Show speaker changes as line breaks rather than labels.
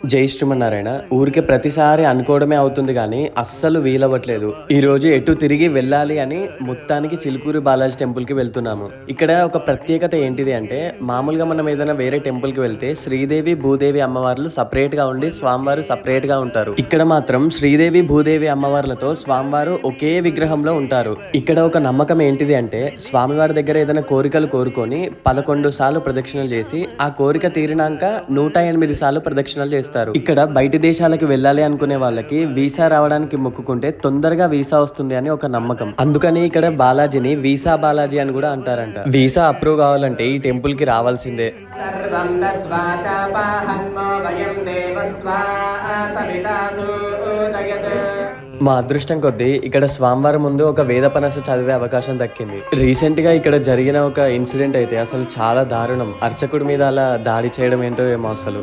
జై శ్రీమన్నారాయణ. ఊరికే ప్రతిసారి అనుకోవడమే అవుతుంది కానీ అస్సలు వీలవ్వట్లేదు. ఈ రోజు ఎటు తిరిగి వెళ్ళాలి అని మొత్తానికి చిలుకూరు బాలాజీ టెంపుల్కి వెళ్తున్నాము. ఇక్కడ ఒక ప్రత్యేకత ఏంటిది అంటే మామూలుగా మనం ఏదైనా వేరే టెంపుల్కి వెళ్తే శ్రీదేవి భూదేవి అమ్మవార్లు సపరేట్గా ఉండి స్వామివారు సపరేట్గా ఉంటారు. ఇక్కడ మాత్రం శ్రీదేవి భూదేవి అమ్మవార్లతో స్వామివారు ఒకే విగ్రహంలో ఉంటారు. ఇక్కడ ఒక నమ్మకం ఏంటిది అంటే స్వామివారి దగ్గర ఏదైనా కోరికలు కోరుకొని పదకొండు సార్లు ప్రదక్షిణలు చేసి ఆ కోరిక తీరినాక నూట ఎనిమిది సార్లు ప్రదక్షిణలు చేస్తారు. ఇస్తారు ఇక్కడ బయట దేశాలకు వెళ్ళాలి అనుకునే వాళ్ళకి వీసా రావడానికి మొక్కుకుంటే తొందరగా వీసా వస్తుంది అని ఒక నమ్మకం. అందుకని ఇక్కడ బాలాజీని వీసా బాలాజీ అని కూడా అంటారంట. వీసా అప్రూవ్ కావాలంటే ఈ టెంపుల్కి రావాల్సిందే. మా అదృష్టం కొద్దీ ఇక్కడ స్వామివారం ముందు ఒక వేద పనస చదివే అవకాశం దక్కింది. రీసెంట్గా ఇక్కడ జరిగిన ఒక ఇన్సిడెంట్ అయితే అసలు చాలా దారుణం. అర్చకుడి మీద అలా దాడి చేయడం ఏంటో ఏమో అసలు.